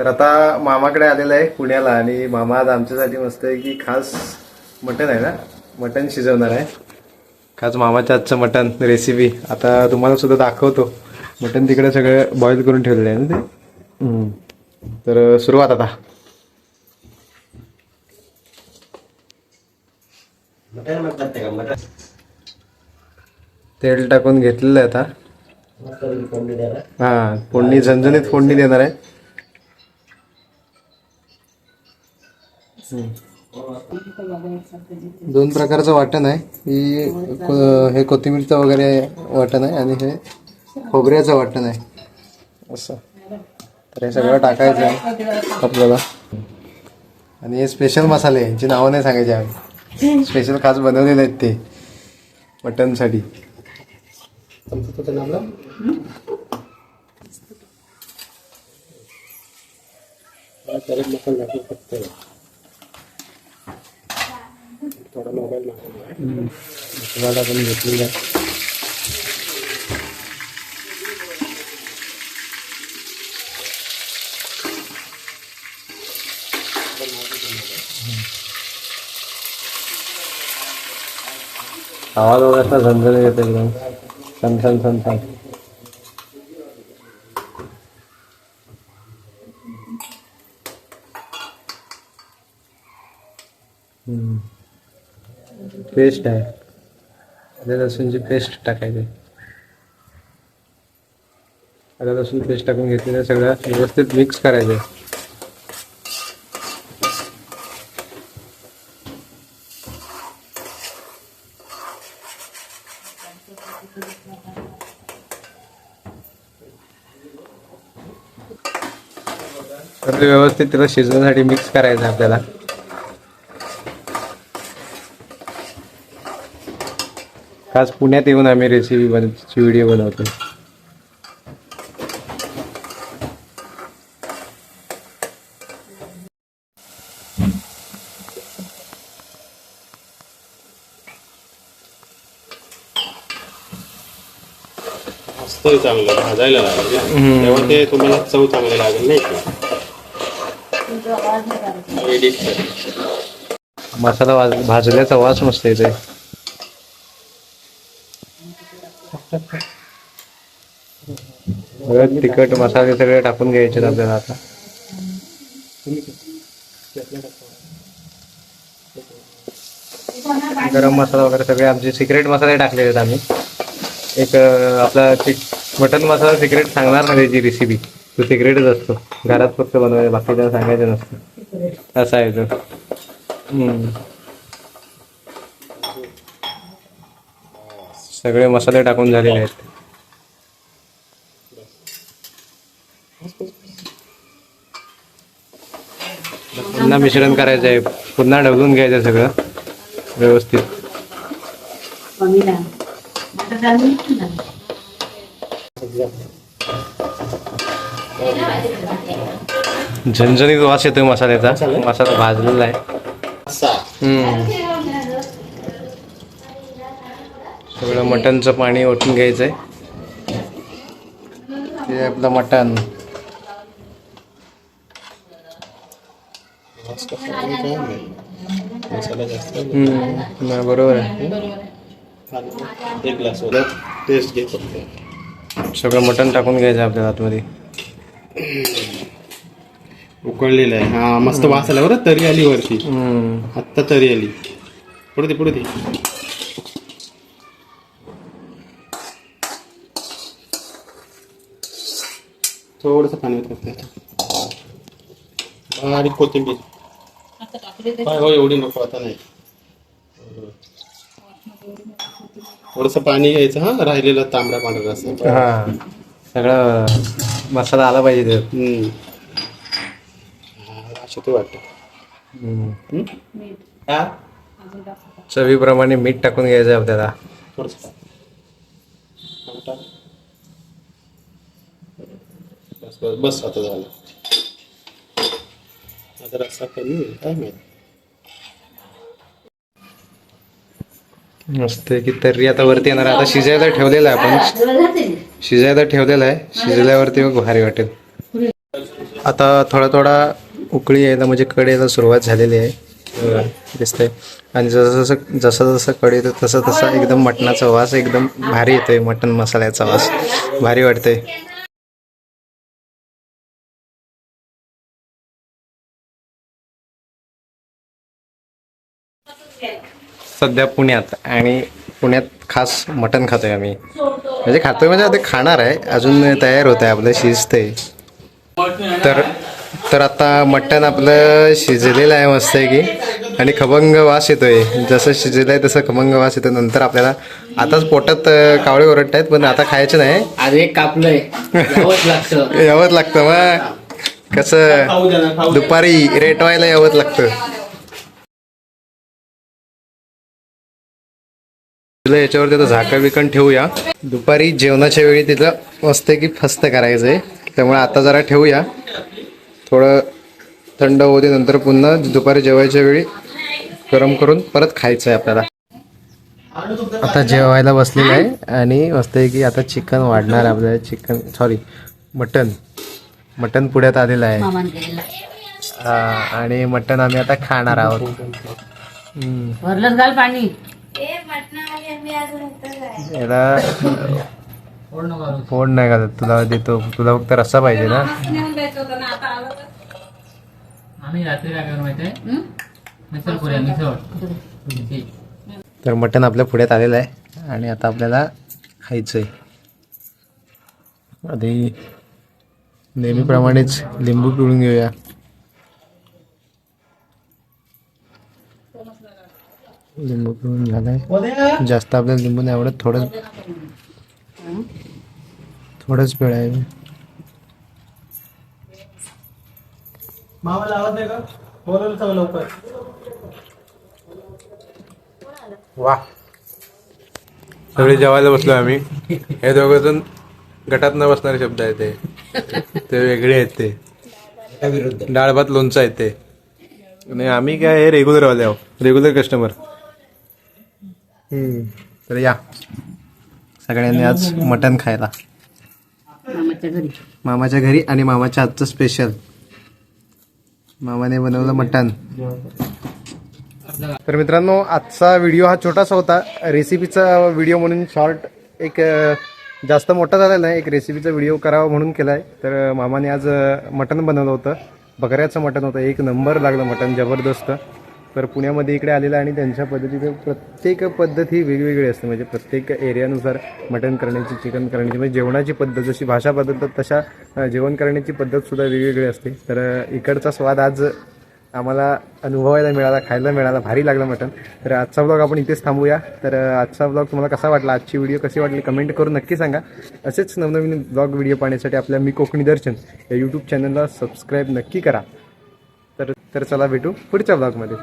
तर आता मामाकडे आलेलं आहे पुण्याला आणि मामा आज आमच्यासाठी मस्त आहे की खास मटण आहे ना? मटण शिजवणार आहे. खास मामाच्या आजचं मटण रेसिपी आता तुम्हाला सुद्धा दाखवतो. मटण तिकडे सगळं बॉईल करून ठेवलेलं आहे ना ते. तर सुरुवात आता. तेल टाकून घेतलेलं आहे आता. हा फोडणी झणझणीत फोडणी देणार आहे. दोन प्रकारचं वाटण आहे. ही हे कोथिंबीरचं वगैरे वाटण आहे आणि हे खोबऱ्याचं वाटण आहे. असं. तर हे सगळं टाकायचं आहे आपल्याला. आणि हे स्पेशल मसाले यांची नावं नाही सांगायचे आम्ही. स्पेशल खास बनवलेले आहेत ते मटनसाठी मसाला पण घेतलेला आहे आवाज वगैरे झणझण येत एकदम. छान छान छान छान. पेस्ट आहे. आले लसूणची पेस्ट टाकायची. आलं लसूण पेस्ट टाकून घेतलेलं सगळं व्यवस्थित मिक्स करायचं. तर ते व्यवस्थित त्याला शिजवण्यासाठी मिक्स करायचं आहे आपल्याला. खास पुण्यात येऊन आम्ही रेसिपी बनची व्हिडिओ बनवतो चांगलं भाजायला लागेल ना. तेव्हा ते तुम्हाला चव चांगली लागेल नाही का? एडिट कर मसाला भाजल्याचा वास मस्त येते सगळं तिखट मसाले सगळे टाकून घ्यायचे आपल्याला आता. गरम मसाला वगैरे सगळे आमचे सिक्रेट मसाले टाकलेले आहेत आम्ही. एक आपला मटन मसाला सिक्रेट सांगणार ना त्याची रेसिपी तो सिक्रेटच असतो. घरात फक्त बनवायचं बाकीच्या सांगायचं नसतं. असा आहे तो. सगळे मसाले टाकून झालेले आहेत. पुन्हा मिश्रण करायचं आहे. पुन्हा ढवलून घ्यायचं सगळं. व्यवस्थित. झणझणीत वास येतोय मसाल्याचा. मसाला भाजलेला आहे असा हम्म. सगळं मटनचं पाणी ओतून घ्यायचंय. ते आपलं हम्म. नाही, बरोबर आहे. एक ग्लास वर टेस्ट घे फक्त सगळं मटन टाकून घ्यायचं आपल्याला आतमध्ये उकळलेलं आहे. हा मस्त वास आला बरं तरी आली वरती. हम्म. आत्ता तरी आली. पुढे पुढे थोडस पाणी होतं बारीक कोथिंबीर. होय हो एवढी नको आता नाही. थोडस पाणी घ्यायचं हा राहिलेला तांबडा पांढरा रस्सा हा सगळं मसाला आला पाहिजे हा, असं ते वाटतं. चवीप्रमाणे मीठ टाकून घ्यायचं आपल्याला थोडस बस बस आता झालं. आता रस्सा कमी होईल काय माहिती. मस्त की तर्री आता वरती येणार आता शिजायला ठेवलेलं आहे आपण. शिजायला ठेवलेलं आहे. शिजल्यावरती मग भारी वाटेल. आता थोडा थोडा उकळी यायला म्हणजे कड यायला सुरुवात झालेली आहे. दिसतंय. आणि जसं जसं जसं जसं कड येतं तसं तसं एकदम मटणाचा वास एकदम भारी येतोय. मटण मसाल्याचा वास. भारी वाटतंय. सध्या पुण्यात आणि पुण्यात खास मटण खातोय आम्ही. म्हणजे खातोय म्हणजे आता खाणार आहे. अजून तयार होत आहे आपलं शिजतंय. तर तर आता मटण आपलं शिजलेलं आहे मस्त आहे की आणि खमंग वास येतोय. जसं शिजलेलं आहे तसं खमंग वास येतो नंतर आपल्याला आताच पोटात कावळे ओरडत आहेत पण आता खायचं नाही. आज एक कापलंय. यावंच लागतं. मग. कसं? दुपारी रेटवायला यावंच लागतं. तिला याच्यावरती आता झाकण बिकण ठेवूया. दुपारी जेवणाच्या वेळी तिथं मस्त की फस्त करायचंय. त्यामुळे आता जरा ठेवूया. थोडं थंड होते नंतर पुन्हा दुपारी जेवायच्या वेळी गरम करून परत खायचं आहे आपल्याला. आता जेवायला बसलेलं आहे आणि मस्त आहे की आता चिकन वाढणार आहे आपल्याला. Chicken sorry mutton. मटन पुढ्यात आलेलं आहे. हा, आणि मटन आम्ही आता खाणार आहोत. घाल पाणी. याला फोड नाही घालत. तुला देतो. तुला फक्त रस्सा पाहिजे ना. आम्ही रात्री काय करू मिसळ मिसळ. तर मटन आपल्या पुढ्यात आलेलं आहे. आणि आता आपल्याला खायचं आहे आधी नेहमीप्रमाणेच लिंबू पिळून घेऊया. लिंबू पिळून झालाय. जास्त आपल्याला लिंबू नाही आवडत थोडंच थोडंच पिळायचं वा सगळे जेवायला बसलो आम्ही. हे दोघ जण गटात न बसणारे शब्द आहेत ते. ते वेगळे आहेत ते. डाळ भात लोणचं आहेत ते. आणि आम्ही काय हे रेग्युलर वाले आहो. रेग्युलर कस्टमर तर या. सगळ्यांनी आज मटन खायला. मामाच्या घरी. मामाच्या घरी आणि मामाच्या हातचं स्पेशल मामाने बनवलं मटण. तर मित्रांनो आजचा व्हिडिओ हा छोटासा होता. रेसिपीचा व्हिडिओ म्हणून शॉर्ट एक अ, जास्त मोठा झालेला नाही. एक रेसिपीचा व्हिडिओ करावा म्हणून केला आहे तर मामाने आज मटण बनवलं होतं. बकऱ्याचं मटण होतं. एक नंबर लागलं मटण जबरदस्त. तर पुण्यामध्ये इकडे आलेला आणि त्यांच्या पद्धतीने प्रत्येक पद्धत ही वेगवेगळी असते. म्हणजे प्रत्येक एरियानुसार मटण करण्याची चिकन करण्याची म्हणजे जेवणाची पद्धत जशी भाषा बदलतात तशा जेवण करण्याची पद्धतसुद्धा वेगवेगळी असते. तर इकडचा स्वाद आज आम्हाला अनुभवायला मिळाला खायला मिळाला भारी लागलं मटण. तर आजचा ब्लॉग आपण इथेच थांबूया. तर आजचा ब्लॉग तुम्हाला कसा वाटला? आजची व्हिडिओ कशी वाटली? कमेंट करून नक्की सांगा. असेच नवनवीन ब्लॉग व्हिडिओ पाहण्यासाठी आपल्या मी कोकणी दर्शन या यूट्यूब चॅनलला सबस्क्राईब नक्की करा. तर चला भेटू पुढच्या ब्लॉगमध्ये